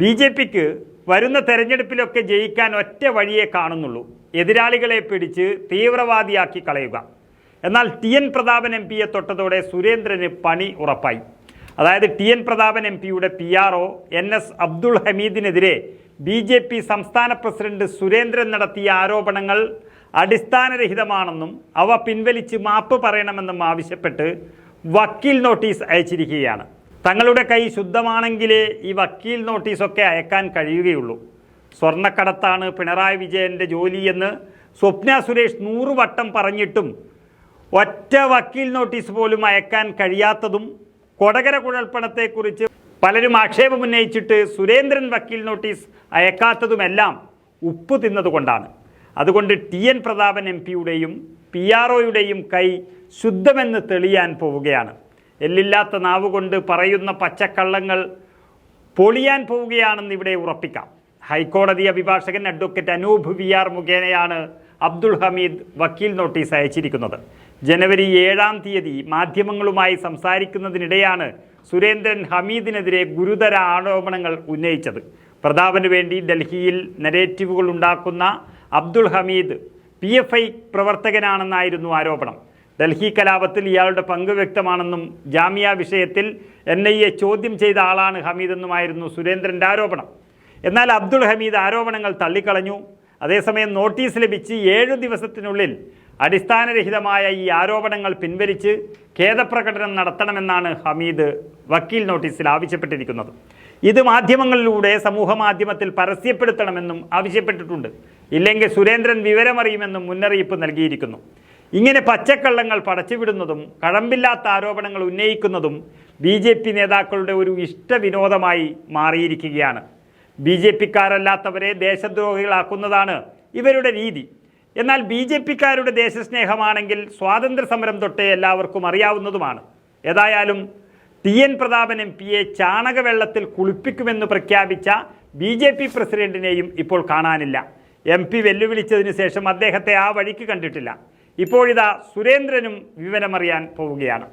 B J പിക്ക് വരുന്ന തെരഞ്ഞെടുപ്പിലൊക്കെ ജയിക്കാൻ ഒറ്റ വഴിയേ കാണുന്നുള്ളൂ. എതിരാളികളെ പിടിച്ച് തീവ്രവാദിയാക്കി കളയുക. എന്നാൽ ടി എൻ പ്രതാപൻ എം പിയെ തൊട്ടതോടെ സുരേന്ദ്രന് പണി ഉറപ്പായി. അതായത് ടി എൻ പ്രതാപൻ എം പിയുടെ P R O N S Abdul ഹമീദിനെതിരെ B J P സംസ്ഥാന പ്രസിഡന്റ് സുരേന്ദ്രൻ നടത്തിയ ആരോപണങ്ങൾ അടിസ്ഥാനരഹിതമാണെന്നും അവ പിൻവലിച്ച് മാപ്പ് പറയണമെന്നും ആവശ്യപ്പെട്ട് വക്കീൽ നോട്ടീസ് അയച്ചിരിക്കുകയാണ്. തങ്ങളുടെ കൈ ശുദ്ധമാണെങ്കിലേ ഈ വക്കീൽ നോട്ടീസൊക്കെ അയക്കാൻ കഴിയുകയുള്ളൂ. സ്വർണക്കടത്താണ് പിണറായി വിജയന്റെ ജോലിയെന്ന് സ്വപ്ന സുരേഷ് നൂറ് വട്ടം പറഞ്ഞിട്ടും ഒറ്റ വക്കീൽ നോട്ടീസ് പോലും അയക്കാൻ കഴിയാത്തതും കൊടകര കുഴൽപ്പണത്തെക്കുറിച്ച് പലരും ആക്ഷേപമുന്നയിച്ചിട്ട് സുരേന്ദ്രൻ വക്കീൽ നോട്ടീസ് അയക്കാത്തതുമെല്ലാം ഉപ്പ് തിന്നതുകൊണ്ടാണ്. അതുകൊണ്ട് ടി എൻ പ്രതാപൻ എം പിയുടെയും പി ആർ ഒയുടെയും കൈ ശുദ്ധമെന്ന് തെളിയാൻ പോവുകയാണ്. എല്ലില്ലാത്ത നാവ് കൊണ്ട് പറയുന്ന പച്ചക്കള്ളങ്ങൾ പൊളിയാൻ പോവുകയാണെന്ന് ഇവിടെ ഉറപ്പിക്കാം. ഹൈക്കോടതി അഭിഭാഷകൻ അഡ്വക്കേറ്റ് അനൂപ് വി ആർ മുഖേനയാണ് അബ്ദുൾ ഹമീദ് വക്കീൽ നോട്ടീസ് അയച്ചിരിക്കുന്നത്. ജനുവരി ഏഴാം തീയതി മാധ്യമങ്ങളുമായി സംസാരിക്കുന്നതിനിടെയാണ് സുരേന്ദ്രൻ ഹമീദിനെതിരെ ഗുരുതര ആരോപണങ്ങൾ ഉന്നയിച്ചത്. പ്രതാപന് വേണ്ടി ഡൽഹിയിൽ നെറേറ്റീവുകൾ ഉണ്ടാക്കുന്ന Abdul Hameed P F I പ്രവർത്തകനാണെന്നായിരുന്നു ആരോപണം. ഡൽഹി കലാപത്തിൽ ഇയാളുടെ പങ്ക് വ്യക്തമാണെന്നും ജാമ്യ വിഷയത്തിൽ എൻ ഐ എ ചോദ്യം ചെയ്ത ആളാണ് ഹമീദെന്നുമായിരുന്നു സുരേന്ദ്രന്റെ ആരോപണം. എന്നാൽ അബ്ദുൾ ഹമീദ് ആരോപണങ്ങൾ തള്ളിക്കളഞ്ഞു. അതേസമയം നോട്ടീസ് ലഭിച്ച് ഏഴു ദിവസത്തിനുള്ളിൽ അടിസ്ഥാനരഹിതമായ ഈ ആരോപണങ്ങൾ പിൻവലിച്ച് ഖേദപ്രകടനം നടത്തണമെന്നാണ് ഹമീദ് വക്കീൽ നോട്ടീസിൽ ആവശ്യപ്പെട്ടിരിക്കുന്നത്. ഇത് മാധ്യമങ്ങളിലൂടെ സമൂഹമാധ്യമത്തിൽ പരസ്യപ്പെടുത്തണമെന്നും ആവശ്യപ്പെട്ടിട്ടുണ്ട്. ഇല്ലെങ്കിൽ സുരേന്ദ്രൻ വിവരമറിയുമെന്നും മുന്നറിയിപ്പ് നൽകിയിരിക്കുന്നു. ഇങ്ങനെ പച്ചക്കള്ളങ്ങൾ പടച്ചുവിടുന്നതും കഴമ്പില്ലാത്ത ആരോപണങ്ങൾ ഉന്നയിക്കുന്നതും ബി ജെ പി നേതാക്കളുടെ ഒരു ഇഷ്ട വിനോദമായി മാറിയിരിക്കുകയാണ്. ബി ജെ പിക്കാരല്ലാത്തവരെ ദേശദ്രോഹികളാക്കുന്നതാണ് ഇവരുടെ രീതി. എന്നാൽ ബി ജെ പിക്കാരുടെ ദേശസ്നേഹമാണെങ്കിൽ സ്വാതന്ത്ര്യ സമരം തൊട്ടേ എല്ലാവർക്കും അറിയാവുന്നതുമാണ്. ഏതായാലും ടി എൻ പ്രതാപൻ എം പിയെ ചാണകവെള്ളത്തിൽ കുളിപ്പിക്കുമെന്ന് പ്രഖ്യാപിച്ച ബി ജെ പി പ്രസിഡന്റിനെയും ഇപ്പോൾ കാണാനില്ല. എം പി വെല്ലുവിളിച്ചതിന് ശേഷം അദ്ദേഹത്തെ ആ വഴിക്ക് കണ്ടിട്ടില്ല. ഇപ്പോഴിതാ സുരേന്ദ്രനും വിവരമറിയാൻ പോവുകയാണ്.